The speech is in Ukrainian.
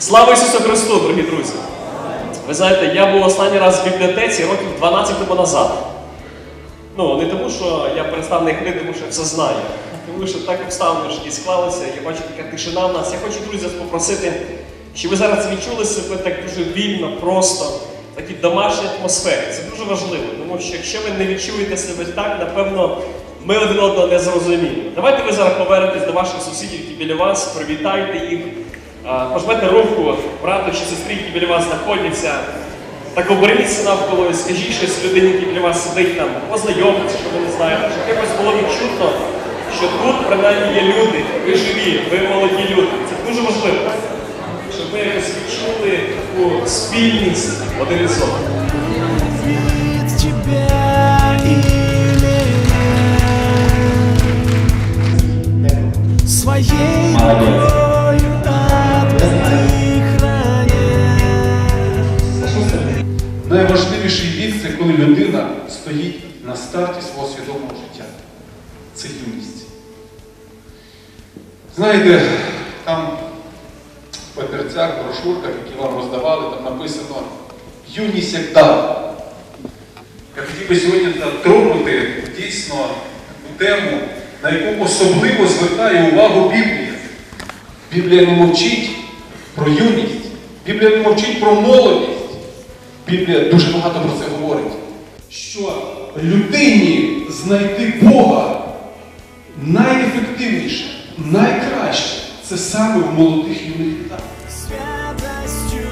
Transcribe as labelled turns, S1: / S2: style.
S1: Слава Ісусу Христу, дорогі друзі! Ви знаєте, я був останній раз в бібліотеці років 12 тому назад. Ну, не тому, що я перестав не тому що я все знаю. Тому що так обставини житті склалися, я бачу така тишина в нас. Я хочу, друзі, попросити, щоб ви зараз відчули себе так дуже вільно, просто, в такій домашній атмосфері. Це дуже важливо, тому що якщо ви не відчуєте себе так, напевно, ми один одного не зрозуміємо. Давайте ви зараз повернетесь до ваших сусідів, які біля вас, привітайте їх, пожмете руку брату чи сестрі, які біля вас знаходяться. Так оберніться навколо і скажіть щось людині, яка біля вас сидить там, познайомитися, що ви не знаєте, щоб якось було відчутно, що тут принаймні є люди, ви живі, ви молоді люди. Це дуже важливо. Щоб ми якось відчули таку спільність один із.
S2: Ведь
S3: коли людина стоїть на старті свого свідомого життя. Це юність. Знаєте, там в папірцях, брошурках, які вам роздавали, там написано юність як дар. Я хотів би сьогодні затронути дійсно таку тему, на яку особливо звертає увагу Біблія. Біблія не мовчить про юність, Біблія не мовчить про молодість. Біблія дуже багато про це говорить. Що людині знайти Бога найефективніше, найкраще це саме в молодих юних літах.
S2: Святостью